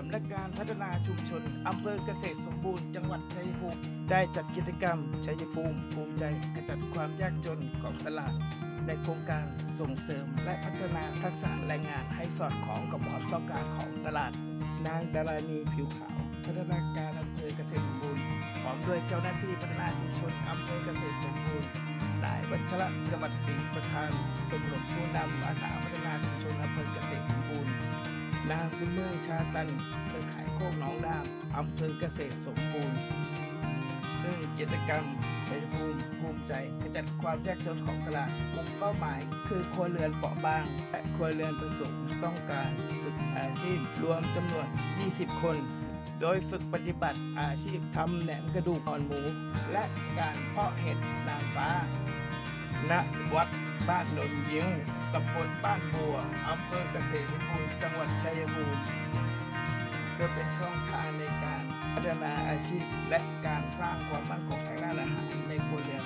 สำนักงานพัฒนาชุมชนอำเภอเกษตรสมบูรณ์จังหวัดชัยภูมิได้จัดกิจกรรมชัยภูมิภูมิใจขจัดความยากจนของตลาด ในโครงการส่งเสริมและพัฒนาทักษะแรงงานให้สอดคล้องกับความต้องการของตลาด นางดารานีผิวขาว พัฒนาการอำเภอเกษตรสมบูรณ์พร้อมด้วยเจ้าหน้าที่พัฒนาชุมชนอำเภอเกษตรสมบูรณ์นายวัชระสวัสดิ์ศรีประธานชมรมผู้นำอาสาพัฒนาชุมชนอำเภอเกษตร นางบุญเมืองชาตันเครือข่ายโคกหนองดามอำเภอเกษตรสมบูรณ์ ซึ่งกิจกรรมชัยภูมิภูมิใจขจัดความยากจนของตลาดกลุ่มเป้าหมาย คือครัวเรือนเปราะบาง และครัวเรือนประสงค์ต้องการฝึกอาชีพรวมจำนวน 20 คน โดยฝึกปฏิบัติอาชีพทำแหนมกระดูกอ่อนหมู และการเพาะเห็ดนางฟ้าณวัด บ้านนนยิ้วตำบลบ้านบัวอำเภอเกษตรสมบูรณ์จังหวัดชัยภูมิเพื่อเป็นช่องทางในการพัฒนาอาชีพและการสร้างความมั่นคงทางด้านอาหารในครัวเรือน